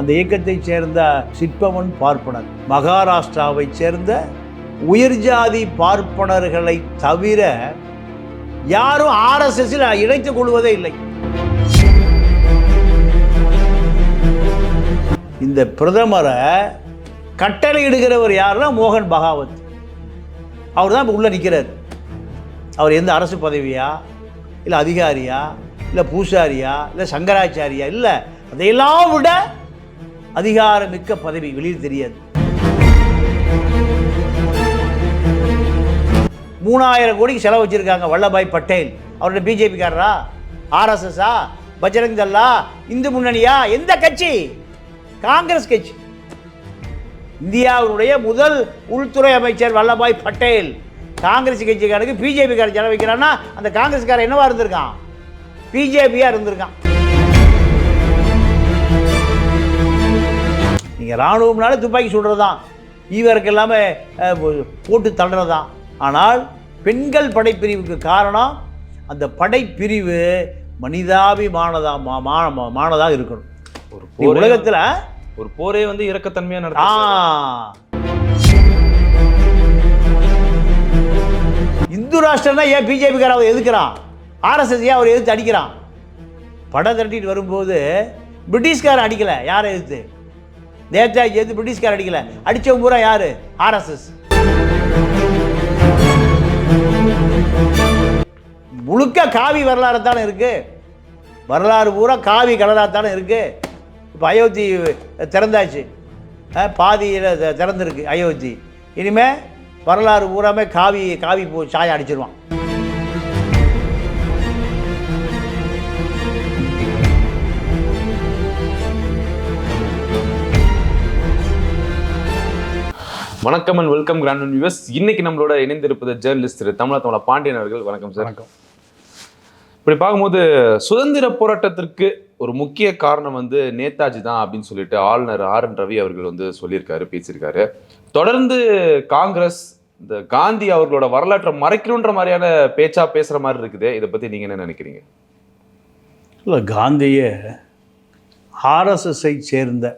அந்த இயக்கத்தைச் சேர்ந்த சிற்பவன் பார்ப்பனர். மகாராஷ்டிராவைச் சேர்ந்த உயர்ஜாதி பார்ப்பனர்களை தவிர யாரும் ஆர்எஸ்எஸில் இணைத்துக் கொள்வதே இல்லை. இந்த பிரதமரை கட்டளையிடுகிறவர் யாருன்னா மோகன் பகாவத். அவர் தான் இப்போ உள்ளே நிற்கிறார் அவர் எந்த அரசு பதவியா இல்லை அதிகாரியா இல்லை பூசாரியா இல்லை சங்கராச்சாரியா இல்லை அதையெல்லாம் விட அதிகாரமிக்க பதவி வெளியில் தெரியாது. மூணாயிரம் கோடிக்கு செலவு வச்சிருக்காங்க வல்லபாய் பட்டேல். அவருடைய பிஜேபிக்காரரா? ஆர்எஸ்எஸ்ஸா பஜரங் தல்லா? இந்து முன்னணியா? எந்த கட்சி? காங்கிரஸ் கட்சி. இந்தியாவினுடைய முதல் உள்துறை அமைச்சர் வல்லபாய் பட்டேல். காங்கிரஸ் கட்சிக்காரனுக்கு பிஜேபிக்காரன் செலவு வைக்கிறான்னா அந்த காங்கிரஸ்காரன் என்னவா இருந்திருக்கான்? பிஜேபியாக இருந்திருக்கான். நீங்க ராணுவம்னால துப்பாக்கி சுடுறது தான் ஈவருக்கு போ- போட்டு தள்ளுறது தான் ஆனால் பெண்கள் படைப்பிரிவுக்கு காரணம் அந்த படைப்பிரிவு மனிதாபிமானதா மானதாக இருக்கணும். ஒரு உலகத்துல ஒரு போரே வந்து இரக்கத்தன்மையா ஆ. நடத்த இந்து ராஷ்டிரம்னா ஏன் பிஜேபிக்கார அவர் எதுக்குறான்? ஆர்எஸ்எஸ் ஏன் அவர் எதிர்த்து அடிக்கிறான். படம் திரட்டிட்டு வரும்போது பிரிட்டிஷ்காரன் அடிக்கல. யாரை எதிர்த்து? நேதாஜி எது பிரிட்டிஷ்கார் அடிக்கல? அடிச்சவங்க பூரா யாரு? ஆர்எஸ்எஸ் முழுக்க காவி வரலாறு தானே இருக்கு. வரலாறு பூரா காவி கலராக தானே இருக்கு. இப்போ அயோத்தி திறந்தாச்சு. பாதியில் திறந்துருக்கு அயோத்தி. இனிமே வரலாறு பூராமே காவி காவி பூ சாயம் அடிச்சிருவான். வணக்கம் அண்ட் வெல்கம் கிராண்ட் வியூவர்ஸ் இன்னைக்கு நம்மளோட இணைந்திருப்பது ஜேர்னலிஸ்ட் திரு தமிழா தமிழா பாண்டியன் அவர்கள். வணக்கம் சார் வணக்கம். இப்படி பார்க்கும்போது சுதந்திர போராட்டத்திற்கு ஒரு முக்கிய காரணம் வந்து நேதாஜி தான் அப்படின்னு சொல்லிட்டு ஆளுநர் ஆர் என் ரவி அவர்கள் வந்து சொல்லியிருக்காரு பேசியிருக்காரு. தொடர்ந்து காங்கிரஸ் இந்த காந்தி அவர்களோட வரலாற்றை மறைக்கணுன்ற மாதிரியான பேச்சா பேசுற மாதிரி இருக்குது. இதை பத்தி நீங்க என்ன நினைக்கிறீங்க? இல்லை காந்திய ஆர்எஸ்எஸ்ஐ சேர்ந்த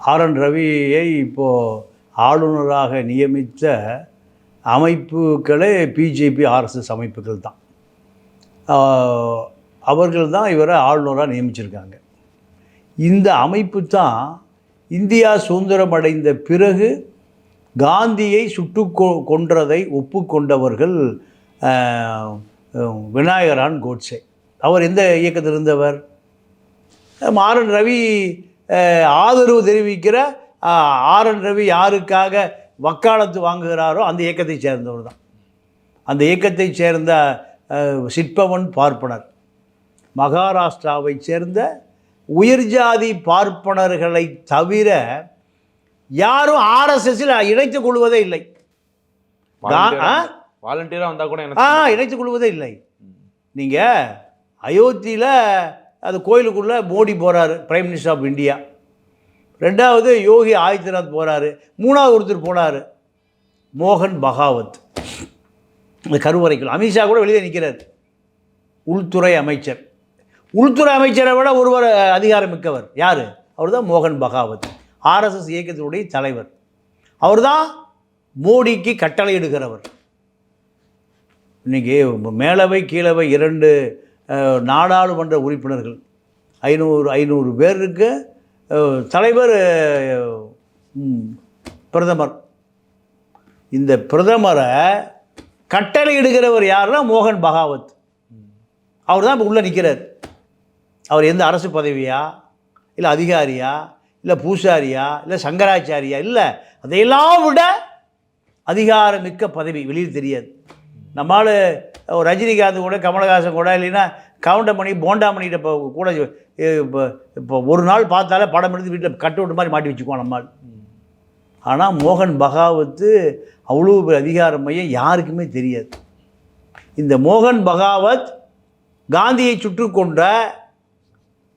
ஆர் என் ரவியை இப்போது ஆளுநராக நியமித்த அமைப்புகளே பிஜேபி ஆர்எஸ்எஸ் அமைப்புகள் தான் அவர்கள் தான் இவரை ஆளுநராக நியமிச்சிருக்காங்க இந்த அமைப்பு தான் இந்தியா சுதந்திரம் அடைந்த பிறகு காந்தியை சுட்டு கொ- கொன்றதை ஒப்புக்கொண்டவர்கள் விநாயகரான் கோட்சே அவர் எந்த இயக்கத்தில் இருந்தவர் ஆர்என் ரவி ஆதரவு தெரிவிக்கிற அஹ், ஆர்என் ரவி யாருக்காக வக்காலத்து வாங்குகிறாரோ அந்த இயக்கத்தை சேர்ந்தவர் தான். அந்த இயக்கத்தை சேர்ந்த சிற்பவன் பார்ப்பனர். மகாராஷ்டிராவை சேர்ந்த உயர்ஜாதி பார்ப்பனர்களை தவிர யாரும் ஆர்எஸ்எஸ்ஸில் இணைத்துக் கொள்வதே இல்லை. ஆ? வாலண்டியரா வந்தா கூட ஆ இணைத்துக் கொள்வதே இல்லை. நீங்கள் அயோத்தியில் அது கோயிலுக்குள்ளே மோடி போகிறாரு பிரைம் மினிஸ்டர் ஆஃப் இந்தியா ரெண்டாவது யோகி ஆதித்யநாத் போகிறாரு மூணாவது ஒருத்தர் போனார் மோகன் பகாவத். இந்த கருவறைக்குள். அமித்ஷா கூட வெளியே நிற்கிறார் உள்துறை அமைச்சர். உள்துறை அமைச்சரை விட ஒருவர் அதிகாரம் மிக்கவர் யார்? அவர் தான் மோகன் பகாவத். ஆர்எஸ்எஸ் இயக்கத்தினுடைய தலைவர். அவர் தான் மோடிக்கு கட்டளையிடுகிறவர் இன்றைக்கி மேலவை கீழவை இரண்டு நாடாளுமன்ற உறுப்பினர்கள். ஐநூறு ஐநூறு பேருக்கு தலைவர் பிரதமர். இந்த பிரதமரை கட்டளையிடுகிறவர் யாருன்னா மோகன் பகாவத். அவர் தான் இப்போ உள்ளே நிற்கிறார் அவர் எந்த அரசு பதவியா இல்லை அதிகாரியா இல்லை பூசாரியா இல்லை சங்கராச்சாரியா இல்லை அதையெல்லாம் விட அதிகாரமிக்க பதவி வெளியில் தெரியாது. நம்மால் ரஜினிகாந்த் கூட கமலஹாசன் கூட இல்லைன்னா கவுண்டமணி போண்டாமணிகிட்ட இப்போ கூட இப்போ இப்போ ஒரு நாள் பார்த்தாலே படம் எடுத்து வீட்டில் கட்டு விட்டு மாதிரி மாட்டி வச்சுக்குவோம் நம்மால் ஆனால் மோகன் பகாவத்து அவ்வளோ பெரிய அதிகார மையம் யாருக்குமே தெரியாது. இந்த மோகன் பகாவத் காந்தியை சுற்று கொண்ட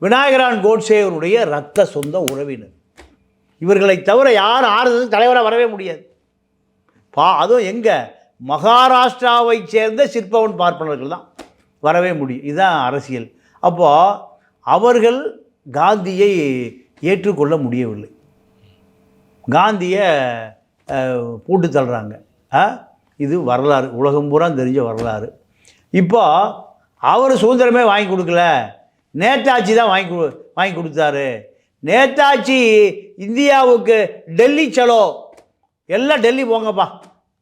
விநாயகரான் கோட்சேவருடைய ரத்த சொந்த உறவினர். இவர்களை தவிர யார் ஆறுதல் தலைவராக வரவே முடியாது. பா அதுவும் எங்கே? மகாராஷ்டிராவை சேர்ந்த சிற்பவன் பார்ப்பனர்கள் தான். வரவே முடியும். இதுதான் அரசியல். அப்போது அவர்கள் காந்தியை ஏற்றுக்கொள்ள முடியவில்லை. காந்தியை போட்டு தள்ளுறாங்க. இது வரலாறு. உலகம் பூரா தெரிஞ்ச வரலாறு. இப்போ அவர் சுதந்திரமே வாங்கி கொடுக்கல. நேதாஜி தான் வாங்கி கொடு வாங்கி கொடுத்தாரு. நேதாஜி இந்தியாவுக்கு டெல்லி சலோ. எல்லாம் டெல்லி போங்கப்பா.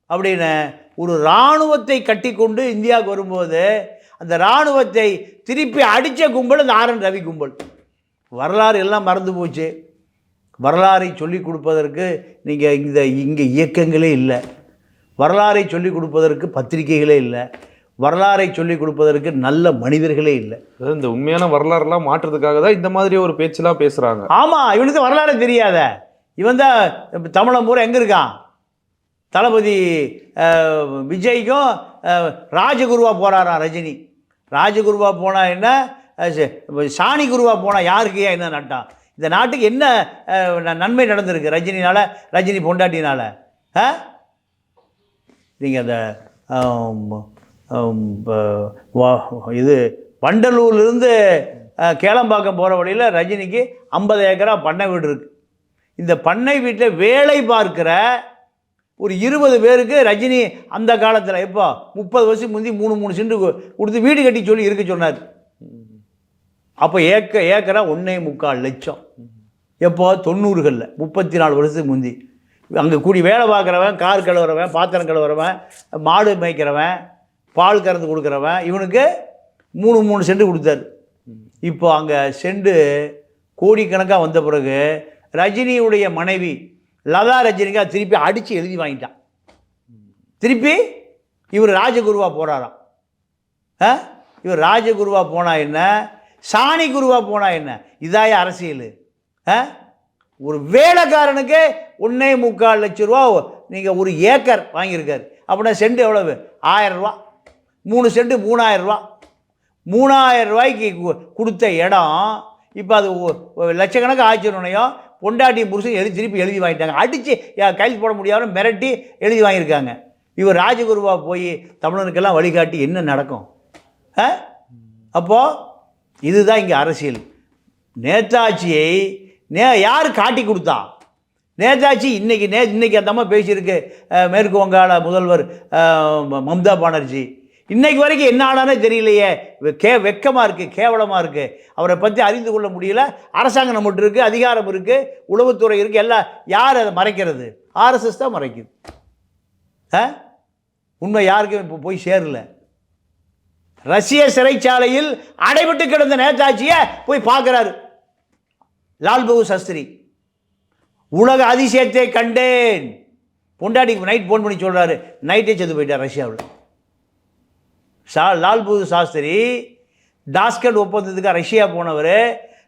அப்படின்னு ஒரு இராணுவத்தை கட்டிக்கொண்டு இந்தியாவுக்கு வரும்போது அந்த இராணுவத்தை திருப்பி அடித்த கும்பல் இந்த ஆர் என் ரவி கும்பல். வரலாறு எல்லாம் மறந்து போச்சு. வரலாறை சொல்லிக் கொடுப்பதற்கு நீங்கள் இந்த இங்கே இயக்கங்களே இல்லை. வரலாறை சொல்லிக் கொடுப்பதற்கு பத்திரிகைகளே இல்லை. வரலாறை சொல்லிக் கொடுப்பதற்கு நல்ல மனிதர்களே இல்லை. இந்த உண்மையான வரலாறுலாம் மாற்றுறதுக்காக தான் இந்த மாதிரி ஒரு பேச்செல்லாம் பேசுறாங்க. ஆமாம் இவனுக்கு வரலாறு தெரியாத. இவன் தான் தமிழன் பூரா எங்கே இருக்கான்? தளபதி விஜய்க்கும் ராஜகுருவாக ராஜகுருவா போகிறாராம் ரஜினி? ராஜகுருவா போனால் என்ன? சாணி குருவாக போனால் யாருக்கு ஏன் என்ன நட்டான் இந்த நாட்டுக்கு என்ன நன்மை நடந்திருக்கு ரஜினினால் ரஜினி பொண்டாட்டினால? ஆ? நீங்கள் அந்த இது வண்டலூர்லேருந்து கேளம்பாக்கம் போகிற வழியில் ரஜினிக்கு ஐம்பது ஏக்கரா பண்ணை வீடு இருக்குது இந்த பண்ணை வீட்டில் வேலை பார்க்கிற ஒரு இருபது பேருக்கு ரஜினி அந்த காலத்தில் எப்போ முப்பது வருஷம் முந்தி மூணு மூணு சென்று கொடுத்து வீடு கட்டி சொல்லி இருக்க சொன்னார். அப்போ ஏக்க ஏக்கரா ஒன்றே முக்கால் லட்சம். எப்போ தொண்ணூறுகளில் முப்பத்தி நாலு வருஷத்துக்கு முந்தி. அங்கே கூடி வேலை பார்க்குறவன் கார் கழுவுறவன் பாத்திரம் கழுவுறவன் மாடு மேய்க்கிறவன் பால் கறந்து கொடுக்குறவன் இவனுக்கு மூணு மூணு செண்டு கொடுத்தாரு. இப்போ அங்கே செண்டு கோடிக்கணக்காக வந்த பிறகு ரஜினியுடைய மனைவி லதா ரஜினிகா திருப்பி அடித்து எழுதி வாங்கிட்டான். திருப்பி இவர் ராஜகுருவாக போகிறாராம் ஆ? இவர் ராஜகுருவாக போனா என்ன? சாணி குருவாக போனா என்ன? இதாய அரசியல். ஆ? ஒரு வேலைக்காரனுக்கு ஒன்றே முக்கால் லட்ச ரூபா நீங்கள் ஒரு ஏக்கர் வாங்கியிருக்காரு. அப்படின்னா செண்டு எவ்வளவு? ஆயரூவா மூணு செண்டு மூணாயிரரூவா மூணாயிரம் ரூபாய்க்கு கு- கொடுத்த இடம் இப்போ அது ஒ- ஒ- லட்சக்கணக்கு ஆச்சுனையும் பொண்டாட்டி புருஷன் எழுதி திருப்பி எழுதி வாங்கிட்டாங்க. அடித்து கைது போட முடியாமல் மிரட்டி எழுதி வாங்கியிருக்காங்க. இவர் ராஜகுருவா போய் தமிழனுக்கெல்லாம் வழிகாட்டி என்ன நடக்கும்? ஆ? அப்போது இதுதான் இங்கே அரசியல். நேதாஜியை நே யார் காட்டி கொடுத்தா? நேதாஜி இன்றைக்கி நே இன்னைக்கு அந்த அம்மா பேசியிருக்கு மேற்கு வங்காள முதல்வர் ம- மம்தா பானர்ஜி. இன்னைக்கு வரைக்கும் என்ன ஆனானே தெரியலையே. வெ- கே வெக்கமாக இருக்குது கேவலமாக இருக்குது அவரை பற்றி அறிந்து கொள்ள முடியல. அரசாங்கம் நம்மகிட்ட இருக்குது அதிகாரம் இருக்குது உளவுத்துறை இருக்குது எல்லாம் யார் அதை மறைக்கிறது? ஆர்எஸ்எஸ் தான் மறைக்குது. ஆ? உண்மை யாருக்கும் இப்போ போய் சேரல. ரஷ்ய சிறைச்சாலையில் அடைபட்டு கிடந்த நேதாஜியை போய் பார்க்குறாரு. லால் பகதூர் சாஸ்திரி. உலக அதிசயத்தை கண்டேன். பொண்டாட்டிக்கு நைட் ஃபோன் பண்ணி சொல்கிறாரு நைட்டே செத்து போயிட்டார் ரஷ்யாவில். சா லால்பூது சாஸ்திரி டாஸ்கட் ஒப்பந்தத்துக்கு ரஷ்யா போனவர்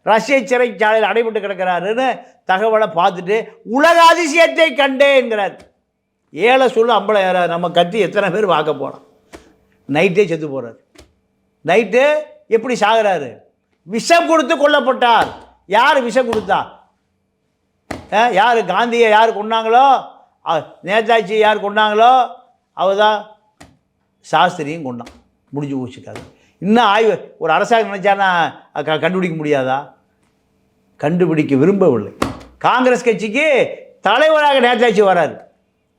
ரஷ்ய சிறைச்சாலையில் அடைபட்டு கிடக்கிறாருன்னு தகவலை பார்த்துட்டு உலக அதிசயத்தை கண்டேங்கிறார். ஏழை சொல்லு அம்பளை ஏறாரு நம்ம கத்தி எத்தனை பேர் பார்க்க போனோம் நைட்டே செத்து போகிறார் நைட்டு எப்படி சாகிறாரு? விஷம் கொடுத்து கொல்லப்பட்டார். யார் விஷம் கொடுத்தா? ஆ, யார் காந்தியை யார் கொண்டாங்களோ நேதாஜி யார் கொண்டாங்களோ அவர் தான் சாஸ்திரியும் கொண்டான் முடிஞ்சு போச்சுக்காது இன்னும் ஆய்வு ஒரு அரசாங்கம் நினச்சானா க கண்டுபிடிக்க முடியாதா? கண்டுபிடிக்க விரும்பவில்லை. காங்கிரஸ் கட்சிக்கு தலைவராக நேதாஜி வராரு.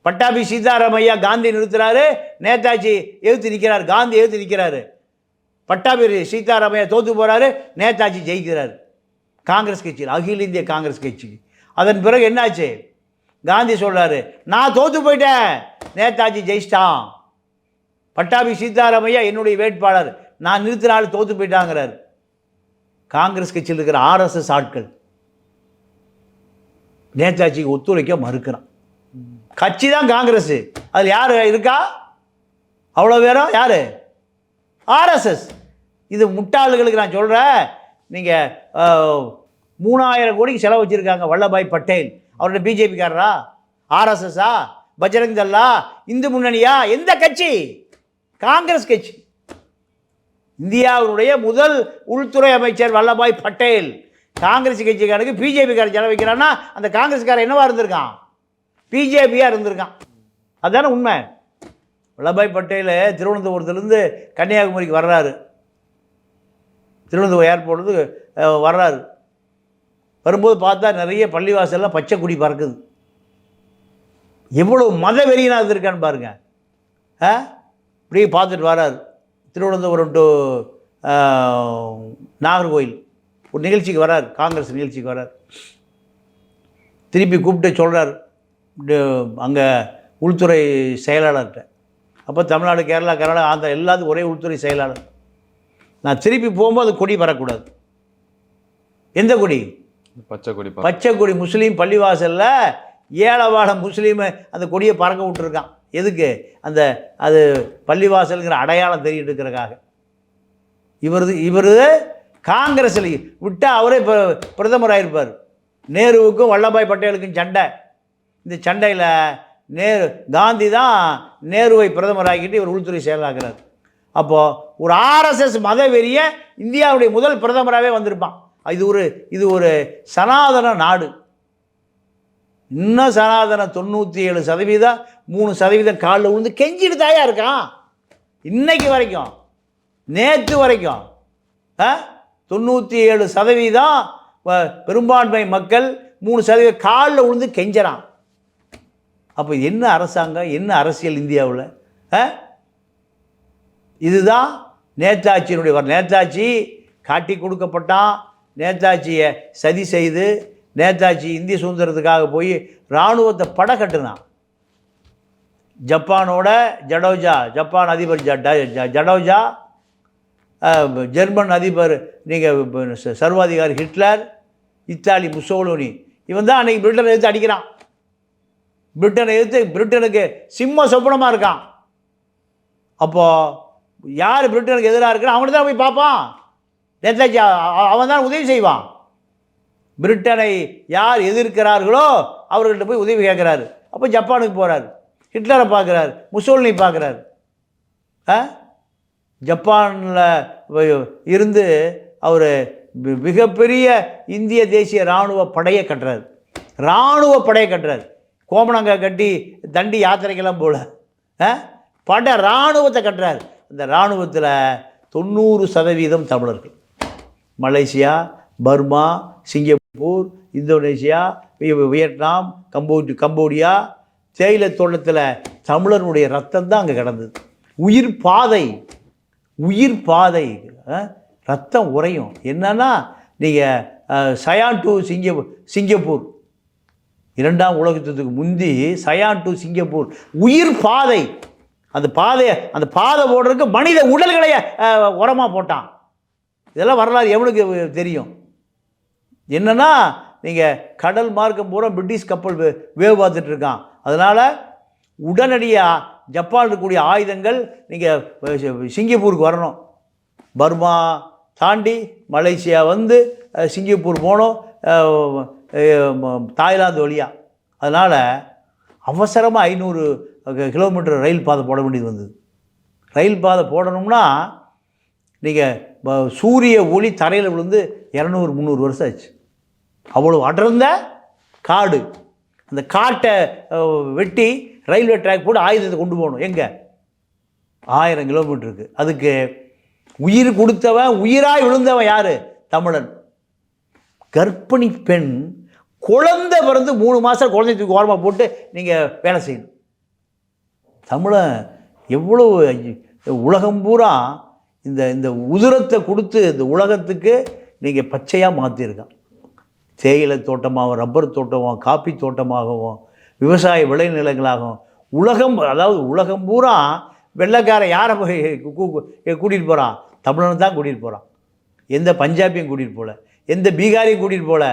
பட்டாபி சீதாராமையா காந்தி நிறுத்துறாரு நேதாஜி எழுத்து நிற்கிறார் காந்தி எழுத்து நிற்கிறாரு பட்டாபி சீதாராமையா தோத்து போகிறாரு நேதாஜி ஜெயிக்கிறார். காங்கிரஸ் கட்சியில் அகில இந்திய காங்கிரஸ் கட்சிக்கு. அதன் பிறகு என்னாச்சு? காந்தி சொல்கிறாரு நான் தோத்து போயிட்டேன் நேதாஜி ஜெயிச்சிட்டான். பட்டாபி சீதாராமையா என்னுடைய வேட்பாளர். நான் நிறுத்தினாலும் தோற்று தோத்து போயிட்டாங்கிறார். காங்கிரஸ் கட்சியில் இருக்கிற ஆர்எஸ்எஸ் ஆட்கள். நேதாஜிக்கு ஒத்துழைக்க மறுக்கிறான். கட்சி தான் காங்கிரஸ். அதில் யார் இருக்கா? அவ்வளோ பேரும் யார்? ஆர்எஸ்எஸ். இது முட்டாளுகளுக்கு நான் சொல்கிறேன் நீங்கள் மூணாயிரம் கோடிக்கு செலவு வச்சுருக்காங்க வல்லபாய் பட்டேல். அவரோட பிஜேபிக்காரரா? ஆர்எஸ்எஸ்ஸா? பஜ்ரங் தல்லா? இந்து முன்னணியா? எந்த கட்சி? காங்கிரஸ் கட்சி. இந்தியாவுடைய முதல் உள்துறை அமைச்சர் வல்லபாய் பட்டேல் காங்கிரஸ் கட்சிக்காரனுக்கு பிஜேபிக்காரன் செலவு வைக்கிறான்னா அந்த காங்கிரஸ்காரன் என்னவா இருந்திருக்கான்? பிஜேபியாக இருந்திருக்கான். அதானே உண்மை. வல்லபாய் பட்டேல் திருவனந்தபுரத்துலேருந்து கன்னியாகுமரிக்கு வர்றாரு. திருவனந்தபுரம் ஏர்போர்ட்லேருந்து வர்றாரு. வரும்போது பார்த்தா நிறைய பள்ளிவாசல்லாம் பச்சை குடி பறக்குது. எவ்வளோ மத வெறியனா இருந்திருக்கான்னு பாருங்கள் ஆ இப்படியே பார்த்துட்டு வரார். திருவனந்தபுரம் டு நாகர்கோயில் ஒரு நிகழ்ச்சிக்கு வரார். காங்கிரஸ் நிகழ்ச்சிக்கு வரார். திருப்பி கூப்பிட்டு சொல்கிறார் அங்கே உள்துறை செயலாளர்கிட்ட. அப்போ தமிழ்நாடு கேரளா கர்நாடகா ஆந்திரா எல்லாத்துக்கும் ஒரே உள்துறை செயலாளர். நான் திருப்பி போகும்போது கொடி வரக்கூடாது. எந்த கொடி? பச்சை கொடி பச்சை கொடி முஸ்லீம் பள்ளிவாசலில் ஏழவாட முஸ்லீமை அந்த கொடியை பறக்க விட்டுருக்கான். எதுக்கு? அந்த அது பள்ளிவாசலுங்கிற அடையாளம் தெரியிட்டு இருக்கிறக்காக இவரது இவர் காங்கிரஸில் விட்டால் அவரே இப்போ பிரதமர் ஆகிருப்பார் நேருவுக்கும் வல்லபாய் பட்டேலுக்கும் சண்டை. இந்த சண்டையில் நேரு காந்தி தான் நேருவை பிரதமர் ஆக்கிட்டு இவர் உள்துறை செயலாக்குறார். அப்போது ஒரு ஆர்எஸ்எஸ் மதவெறிய இந்தியாவுடைய முதல் பிரதமராகவே வந்திருப்பான். இது ஒரு இது ஒரு சனாதன நாடு. இன்னும் சனாதன தொண்ணூற்றி ஏழு சதவீதம் மூணு சதவீதம் காலில் விழுந்து கெஞ்சிட்டு தாயா இருக்கான். இன்னைக்கு வரைக்கும் நேற்று வரைக்கும் ஆ தொண்ணூற்றி ஏழு சதவீதம் பெரும்பான்மை மக்கள் மூணு சதவீதம் காலில் விழுந்து கெஞ்சறான். அப்போ என்ன அரசாங்கம் என்ன அரசியல் இந்தியாவில்? ஆ? இதுதான் நேதாஜியினுடைய வர நேதாஜி காட்டி கொடுக்கப்பட்டான் நேதாஜியை சதி செய்து நேதாஜி இந்திய சுதந்திரத்துக்காக போய் இராணுவத்தை பட கட்டுனான். ஜப்பானோட ஜடோஜா ஜப்பான் அதிபர் ஜ- ட- ஜ- ஜடோஜா ஜெர்மன் அதிபர் நீங்கள் சர்வாதிகாரி ஹிட்லர் இத்தாலி முசோலோனி இவன் தான் அன்றைக்கி பிரிட்டனை எடுத்து அடிக்கிறான். பிரிட்டனை எடுத்து பிரிட்டனுக்கு சிம்ம சொப்பனமாக இருக்கான். அப்போது யார் பிரிட்டனுக்கு எதிராக இருக்கிறான் அவனை தான் போய் பார்ப்பான். நேதாஜி அவன் தான் உதவி செய்வான். பிரிட்டனை யார் எதிர்க்கிறார்களோ அவர்கள்ட்ட போய் உதவி கேட்குறாரு. அப்போ ஜப்பானுக்கு போகிறார் ஹிட்லரை பார்க்குறாரு. முசோலினி பார்க்குறாரு. ஆ? ஜப்பானில் இருந்து அவர் மிகப்பெரிய இந்திய தேசிய இராணுவ படையை கட்டுறாரு. இராணுவ படையை கட்டுறார். கோமணங்க கட்டி தண்டி யாத்திரைக்கெல்லாம் போல. ஆ? படை இராணுவத்தை கட்டுறாரு. அந்த இராணுவத்தில் தொண்ணூறு சதவீதம் தமிழர்கள். மலேசியா பர்மா சிங்கப்பூர் இந்தோனேசியா வி- வியட்நாம் கம்போடி கம்போடியா தேயிலை தோட்டத்தில் தமிழனுடைய ரத்தம் தான் அங்கே கிடந்தது. உயிர் பாதை உயிர் பாதை ரத்தம் உறையும். என்னன்னா நீங்கள் சயான் டு சிங்கப்பூர் சிங்கப்பூர். இரண்டாம் உலகத்துக்கு முந்தி சயான் டு சிங்கப்பூர். உயிர் பாதை. அந்த பாதையை அந்த பாதை போடுறதுக்கு மனித உடல்களைய உரமாக போட்டான். இதெல்லாம் வரலாறு எவனுக்கு தெரியும்? என்னென்னா நீங்கள் கடல் மார்க்கம் பூரா பிரிட்டிஷ் கப்பல் வே- வேவு பார்த்துட்டு இருக்கான். அதனால் உடனடியாக ஜப்பான் இருக்கக்கூடிய ஆயுதங்கள் நீங்கள் சிங்கப்பூருக்கு வரணும். பர்மா தாண்டி மலேசியா வந்து சிங்கப்பூர் போனோம் தாய்லாந்து வழியாக அதனால் அவசரமாக ஐநூறு கிலோமீட்டர் ரயில் பாதை போட வேண்டியது வந்தது. ரயில் பாதை போடணும்னா நீங்கள் சூரிய ஒளி தரையில் விழுந்து இரநூறு முந்நூறு வருஷம் ஆச்சு. அவ்வளோ அடர்ந்த காடு. அந்த காட்டை வெட்டி ரயில்வே ட்ராக் போட்டு ஆயுதத்தை கொண்டு போகணும். எங்கே? ஆயிரம் கிலோமீட்டருக்கு அதுக்கு உயிர் கொடுத்தவன் உயிராய் விழுந்தவன் யார்? தமிழன். கர்ப்பிணி பெண் குழந்தை பிறந்து மூணு மாதம் குழந்தை தூக்கி ஓரமாக போட்டு நீங்கள் வேலை செய்யணும். தமிழன் எவ்வளோ உலகம் பூரா இந்த இந்த உதிரத்தை கொடுத்து இந்த உலகத்துக்கு நீங்கள் பச்சையாக மாற்றிருக்கான் தேயிலை தோட்டமாகவும் ரப்பர் தோட்டமாகவும் காப்பி தோட்டமாகவும் விவசாய விளைநிலங்களாகவும் உலகம் அதாவது உலகம் பூரா வெள்ளைக்காரன் யாரை போய் கூட்டிகிட்டு போகிறான் தமிழனை தான் கூட்டிகிட்டு போகிறான் எந்த பஞ்சாபியும் கூட்டிகிட்டு போகல எந்த பீகாரையும் கூட்டிகிட்டு போகல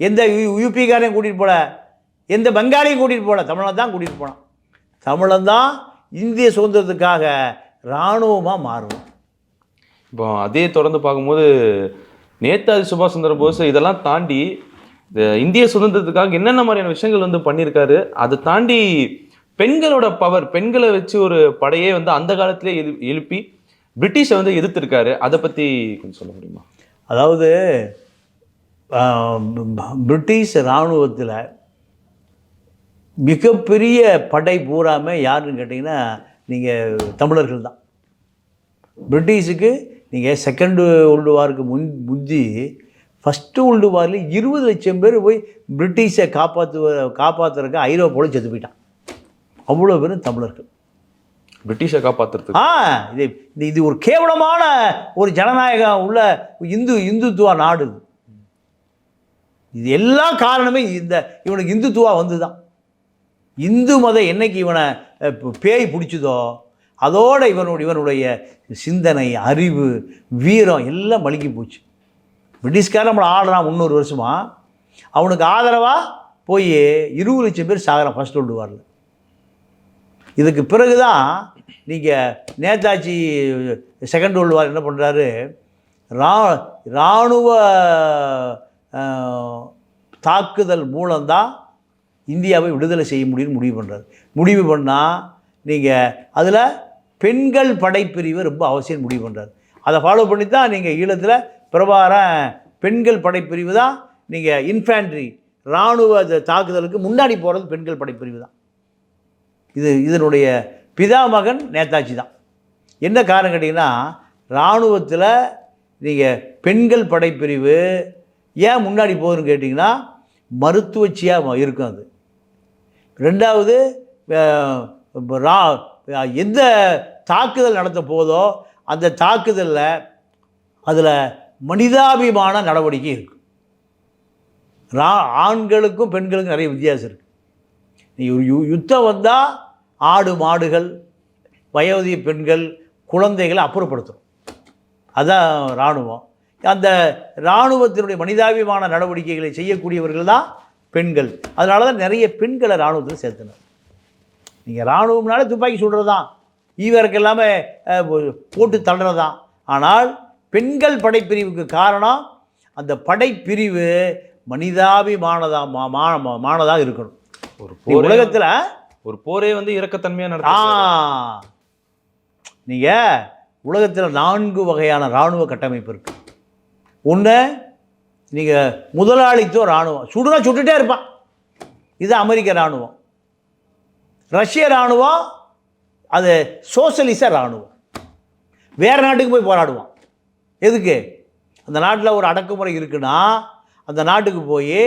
எந்த யூ யூபிக்காரையும் கூட்டிகிட்டு போகல எந்த பெங்காலியும் கூட்டிகிட்டு போகல தமிழனை தான் கூட்டிகிட்டு போனான் தமிழன் தான் இந்திய சுதந்திரத்துக்காக இராணுவமாக மாறும் இப்போ அதே தொடர்ந்து பார்க்கும்போது நேதாஜி சுபாஷ் சந்திர போஸ் இதெல்லாம் தாண்டி இந்த இந்திய சுதந்திரத்துக்காக என்னென்ன மாதிரியான விஷயங்கள் வந்து பண்ணியிருக்காரு அதை தாண்டி பெண்களோட பவர் பெண்களை வச்சு ஒரு படையே வந்து அந்த காலத்திலே எழு எழுப்பி பிரிட்டிஷை வந்து எதிர்த்திருக்காரு. அதை பற்றி கொஞ்சம் சொல்ல முடியுமா? அதாவது பிரிட்டிஷ் இராணுவத்தில் மிகப்பெரிய படை பூராமே யாருன்னு கேட்டிங்கன்னா நீங்கள் தமிழர்கள் தான் பிரிட்டிஷுக்கு நீங்கள் செகண்டு வேர்ல்டு வாருக்கு முன் முந்தி ஃபஸ்ட்டு வேர்ல்டு வாரில் இருபது லட்சம் பேர் போய் பிரிட்டிஷை காப்பாற்று காப்பாற்றுறதுக்கு ஐரோப்பாவில் செத்து போயிட்டான். அவ்வளோ பேரும் தமிழர்கள். பிரிட்டிஷை காப்பாத்துறதுக்கு? ஆ இது இது ஒரு கேவலமான ஒரு ஜனநாயகம் உள்ள இந்து இந்துத்துவ நாடு இது. எல்லா காரணமே இந்த இவனுக்கு இந்துத்துவா வந்து தான் இந்து மதம் என்னைக்கு இவனை பேய் பிடிச்சதோ அதோடு இவனுடைய இவனுடைய சிந்தனை அறிவு வீரம் எல்லாம் மழுங்கி போச்சு. பிரிட்டிஷ்காரன் நம்மளை ஆடுறான் முந்நூறு வருஷமா. அவனுக்கு ஆதரவாக போய் இருபது லட்சம் பேர் சாகிறான் ஃபர்ஸ்ட் வேர்ல்டு வாரில் இதுக்கு பிறகு தான் நீங்கள் நேதாஜி செகண்ட் வேர்ல்டு வார் என்ன பண்ணுறாரு ரா இராணுவ தாக்குதல் மூலம்தான் இந்தியாவை விடுதலை செய்ய முடியும்னு முடிவு பண்ணுறாரு முடிவு பண்ணால் நீங்கள் அதில் பெண்கள் படைப்பிரிவு ரொம்ப அவசியம் முடிவு பண்ணுறாரு அதை ஃபாலோ பண்ணி தான் நீங்கள் ஈழத்தில் பிரபாரம் பெண்கள் படைப்பிரிவு தான். நீங்கள் இன்ஃபேண்ட்ரி இராணுவ தாக்குதலுக்கு முன்னாடி போகிறது பெண்கள் படைப்பிரிவு தான். இது இதனுடைய பிதாமகன் நேதாஜி தான். என்ன காரணம் கேட்டிங்கன்னா இராணுவத்தில் நீங்கள் பெண்கள் படைப்பிரிவு ஏன் முன்னாடி போகுதுன்னு கேட்டிங்கன்னா மருத்துவச்சியாக இருக்கும் அது. ரெண்டாவது ரா எந்த தாக்குதல் நடத்த போதோ அந்த தாக்குதலில் அதில் மனிதாபிமான நடவடிக்கை இருக்குது ரா ஆண்களுக்கும் பெண்களுக்கும் நிறைய வித்தியாசம் இருக்குது ஒரு யு யுத்தம் வந்தால் ஆடு மாடுகள் வயோதிக பெண்கள் குழந்தைகளை அப்புறப்படுத்தும். அதுதான் இராணுவம். அந்த இராணுவத்தினுடைய மனிதாபிமான நடவடிக்கைகளை செய்யக்கூடியவர்கள் தான் பெண்கள். அதனால தான் நிறைய பெண்களை இராணுவத்தில் சேர்த்தனர். நீங்கள் இராணுவம்னால துப்பாக்கி சுடுறது தான் ஈவருக்கு இல்லாமல் போட்டு தள்ளுறது தான் ஆனால் பெண்கள் படைப்பிரிவுக்கு காரணம் அந்த படைப்பிரிவு மனிதாபிமானதா மானதாக இருக்கணும். ஒரு உலகத்தில் ஒரு போரே வந்து இறக்கத்தன்மையா ஆ. நடத்த நீங்கள் உலகத்தில் நான்கு வகையான இராணுவ கட்டமைப்பு இருக்கு. ஒன்று நீங்கள் முதலாளித்துவ இராணுவம். சுடுனா சுட்டுட்டே இருப்பான். இது அமெரிக்க இராணுவம். ரஷ்ய இராணுவம் அது சோசலிச இராணுவம். வேறு நாட்டுக்கு போய் போராடுவான். எதுக்கு? அந்த நாட்டில் ஒரு அடக்குமுறை இருக்குன்னா அந்த நாட்டுக்கு போய்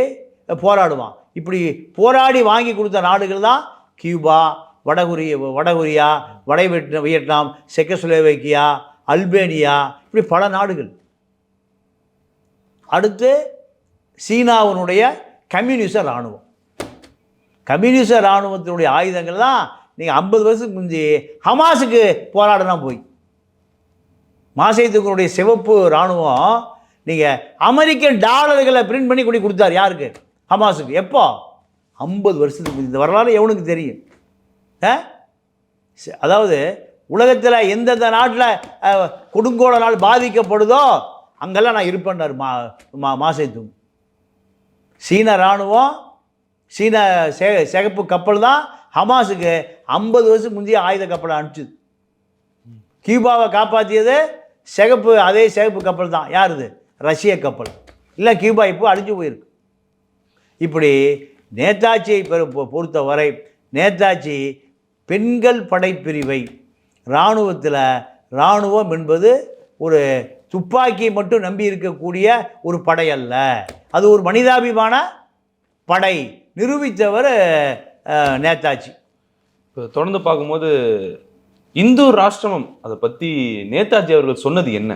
போராடுவான். இப்படி போராடி வாங்கி கொடுத்த நாடுகள் தான் கியூபா வடகொரிய வடகொரியா வட வியட்நாம் செக்கசுலேவேக்கியா அல்பேனியா இப்படி பல நாடுகள். அடுத்து சீனாவினுடைய கம்யூனிச இராணுவம். கம்யூனிச இராணுவத்தினுடைய ஆயுதங்கள் தான் நீங்கள் ஐம்பது வருஷத்துக்கு முந்தி ஹமாஸுக்கு போராடினா போய். மாசேத்துக்குனுடைய சிவப்பு இராணுவம் நீங்கள் அமெரிக்கன் டாலர்களை பிரிண்ட் பண்ணி கொண்டு கொடுத்தார். யாருக்கு? ஹமாஸுக்கு. எப்போ? ஐம்பது வருஷத்துக்கு முந்தி. இந்த வரலாறு எவனுக்கு தெரியும்? ஆ? அதாவது உலகத்தில் எந்தெந்த நாட்டில் கொடுங்கோல நாள் பாதிக்கப்படுதோ அங்கெல்லாம் நான் இருப்பேன்னார் மா மா மாசேத்தும் சீன இராணுவம் சீன சே சிகப்பு கப்பல் தான் ஹமாஸுக்கு ஐம்பது வருஷம் முந்தைய ஆயுத கப்பலை அனுப்பிச்சுது. கியூபாவை காப்பாற்றியது சிகப்பு அதே சிகப்பு கப்பல் தான். யாருது? ரஷ்ய கப்பல். இல்லை கியூபா இப்போ அழிஞ்சு போயிருக்கு. இப்படி நேதாஜியை பெரு- பொ- பொறுத்தவரை நேதாஜி பெண்கள் படைப்பிரிவை இராணுவத்தில் இராணுவம் என்பது ஒரு துப்பாக்கி மட்டும் நம்பி இருக்கக்கூடிய ஒரு படை அல்ல. அது ஒரு மனிதாபிமான படை. நிரூபித்தவர் நேதாஜி. இப்போ தொடர்ந்து பார்க்கும்போது இந்து ராஷ்டிரமம் அதை பத்தி நேதாஜி அவர்கள் சொன்னது என்ன?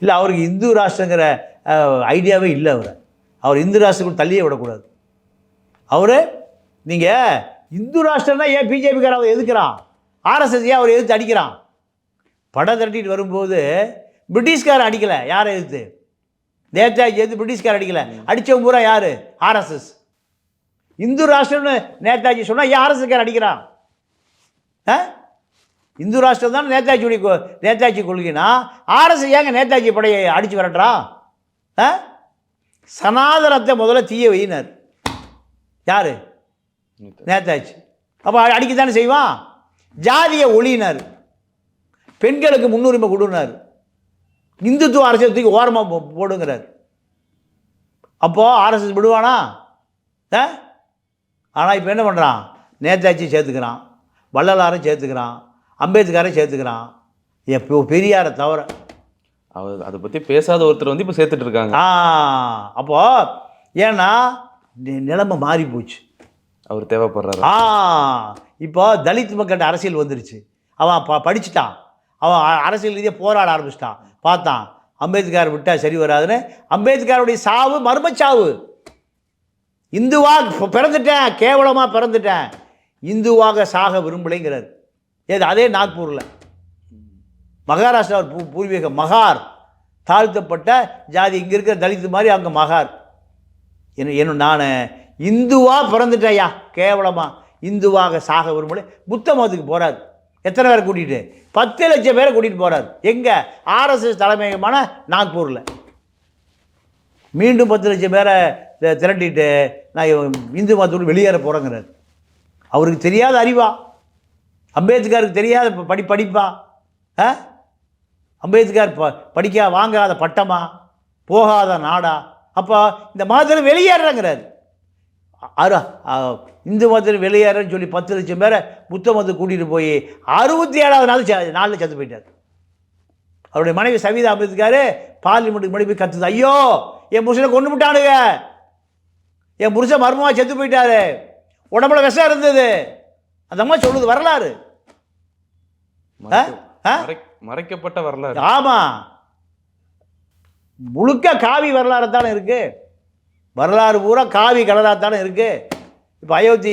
இல்லை அவருக்கு இந்து ராஷ்டிரங்கிற ஐடியாவே இல்லை அவர். அவர் இந்து ராஷ்டிரத்துக்கு தள்ளியே விடக்கூடாது. அவர் நீங்கள் இந்து ராஷ்டிரம்னா ஏன் பிஜேபிக்கார அவர் எதுக்குறான் ஆர்எஸ்எஸ் ஏன் அவர் எதிர்த்து அடிக்கிறான்? படம் திரட்டிட்டு வரும்போது பிரிட்டிஷ்காரன் அடிக்கலை. யாரை எதிர்த்து? நேதாஜி எதிர்த்து பிரிட்டிஷ்காரன் அடிக்கலை. அடித்தவங்க பூரா யார்? ஆர்எஸ்எஸ் இந்து ராஷ்டிரம்னு நேதாஜி சொன்னால் ஏன் ஆர்எஸ்எஸ்காரன் அடிக்கிறான்? ஆ? இந்து ராஷ்டிரம் தான் நேதாஜியுடைய நேதாஜி கொள்கைனா ஆர்எஸ் ஏங்க நேதாஜி படையை அடித்து விரட்டுறா? ஆ? சனாதனத்தை முதல்ல தீய வையினார். யார்? நேதாஜி. அப்போ அடிக்கத்தானே செய்வான்? ஜாதியை ஒளியினார் பெண்களுக்கு முன்னுரிமை கொடுனார். இந்துத்துவ அரசியல் தூக்கி ஓரமாக போடுங்கிறார். அப்போது ஆர்எஸ்எஸ் விடுவானா? ஆ? ஆனால் இப்போ என்ன பண்ணுறான் நேதாஜி சேர்த்துக்கிறான். வள்ளலாரை சேர்த்துக்கிறான். அம்பேத்கரை சேர்த்துக்கிறான். எப்போ பெரியாரை தவிர. அவர் அதை பத்தி பேசாத ஒருத்தர் வந்து இப்ப சேர்த்துட்டு இருக்காங்க ஆ அப்போ ஏன்னா நிலைமை மாறி போச்சு அவர் தேவைப்படுறாரு. ஆ இப்போ தலித் மக்கள்கிட்ட அரசியல் வந்துருச்சு. அவன் ப படிச்சுட்டான். அவன் அரசியல் ரீதியாக போராட ஆரம்பிச்சிட்டான். பார்த்தான். அம்பேத்கர் விட்டா சரி வராதுன்னு. அம்பேத்கருடைய சாவு மர்மச்சாவு. இந்துவாக பிறந்துட்டேன் கேவலமாக பிறந்துட்டேன். இந்துவாக சாக விரும்பலைங்கிறார். ஏது அதே நாக்பூரில். மகாராஷ்டிரா பூ பூர்வீக மகார் தாழ்த்தப்பட்ட ஜாதி இங்கே இருக்கிற தலித்து மாதிரி அங்கே மகார். என்ன என்ன நான் இந்துவாக பிறந்துட்டேயா? கேவலமாக இந்துவாக சாக விரும்பலை. புத்த மதத்துக்கு போகிறார் எத்தனை பேரை கூட்டிகிட்டு பத்து லட்சம் பேரை கூட்டிகிட்டு போகிறார் எங்கே? ஆர்எஸ்எஸ் தலைமையகமான நாக்பூரில். மீண்டும் பத்து லட்சம் பேரை திரட்டிட்டு நான் இந்து மதத்தோடு வெளியேற போகிறேங்கிறார் அவருக்கு தெரியாத அறிவா? அம்பேத்கருக்கு தெரியாத படி படிப்பா? ஆ? அம்பேத்கர் ப படிக்க வாங்காத பட்டமா? போகாத நாடா? அப்போ இந்த மதத்தில் வெளியேறங்கிறார். அரு இந்து மதத்தில் வெளியேறன்னு சொல்லி பத்து லட்சம் பேரை புத்த மதத்தை கூட்டிகிட்டு போய் அறுபத்தி ஏழாவது நாள் நாளில் செத்து போயிட்டார். அவருடைய மனைவி சவிதா அம்பேத்கர் பார்லிமெண்ட்டுக்கு முன்னாடி போய் கத்துது. ஐயோ என் புருஷனை கொண்டு விட்டானுங்க என் புருஷன் மர்மமாக செத்து போயிட்டாரு. உடம்புல விஷம் இருந்தது. அந்த அம்மா சொல்லுது வரலாறு. மறைக்கப்பட்ட வரலாறு. ஆமாம் முழுக்க காவி வரலாறு தானே இருக்கு. வரலாறு பூரா காவி கலராக தானே இருக்கு. இப்போ அயோத்தி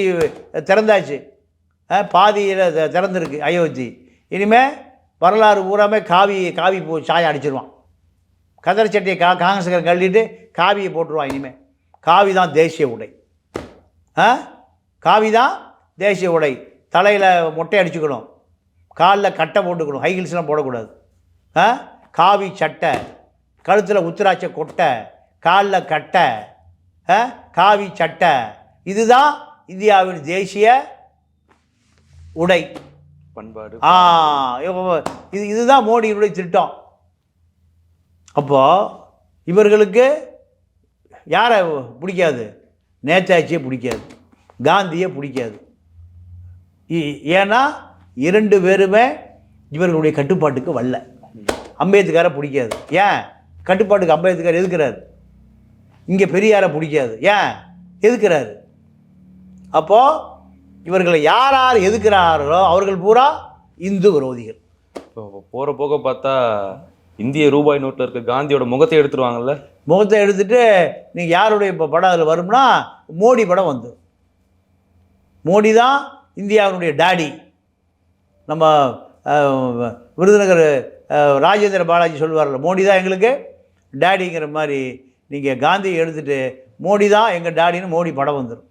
திறந்தாச்சு. பாதியில் திறந்திருக்கு அயோத்தி. இனிமே வரலாறு பூராமே காவி காவி பூ சாயம் அடிச்சிருவான். கதர் சட்டையை கா காங்கிரஸ்காரன் கழட்டிட்டு காவியை போட்டுருவான் இனிமேல் காவி தான் தேசிய உடை. காவி தான் தேசிய உடை. தலையில் மொட்டை அடிச்சுக்கணும். காலில் கட்டை போட்டுக்கணும். ஹை ஹீல்ஸ்லாம் போடக்கூடாது. காவி சட்டை. கழுத்தில் உத்திராட்ச கொட்டை. காலில் கட்டை. காவி சட்டை. இதுதான் இந்தியாவின் தேசிய உடை. பண்பாடு. ஆ இது இதுதான் மோடியினுடைய திட்டம். அப்போ இவர்களுக்கு யாரை பிடிக்காது? நேதாஜியை பிடிக்காது. காந்தியை பிடிக்காது. இ- ஏன்னா இரண்டு பேருமே இவர்களுடைய கட்டுப்பாட்டுக்கு வரல. அம்பேத்கரை பிடிக்காது. ஏன்? கட்டுப்பாட்டுக்கு அம்பேத்கர் எதுக்கிறார்? இங்கே பெரியாரை பிடிக்காது. ஏன்? எதுக்குறாரு? அப்போது இவர்களை யார் யார் எதுக்குறாரோ அவர்கள் பூரா இந்து விரோதிகள். இப்போ போகிற போக பார்த்தா இந்திய ரூபாய் நோட்டில் இருக்க காந்தியோட முகத்தை எடுத்துருவாங்கல்ல? முகத்தை எடுத்துட்டு நீங்கள் யாருடைய இப்போ படம் அதில் வரும்னா மோடி படம் வந்து. மோடி தான் இந்தியாவினுடைய டாடி. நம்ம விருதுநகர் ராஜேந்திர பாலாஜி சொல்லுவார்ல மோடி தான் எங்களுக்கு டாடிங்கிற மாதிரி நீங்கள் காந்தியை எடுத்துகிட்டு மோடி தான் எங்கள் டாடின்னு மோடி படம் வந்துடும்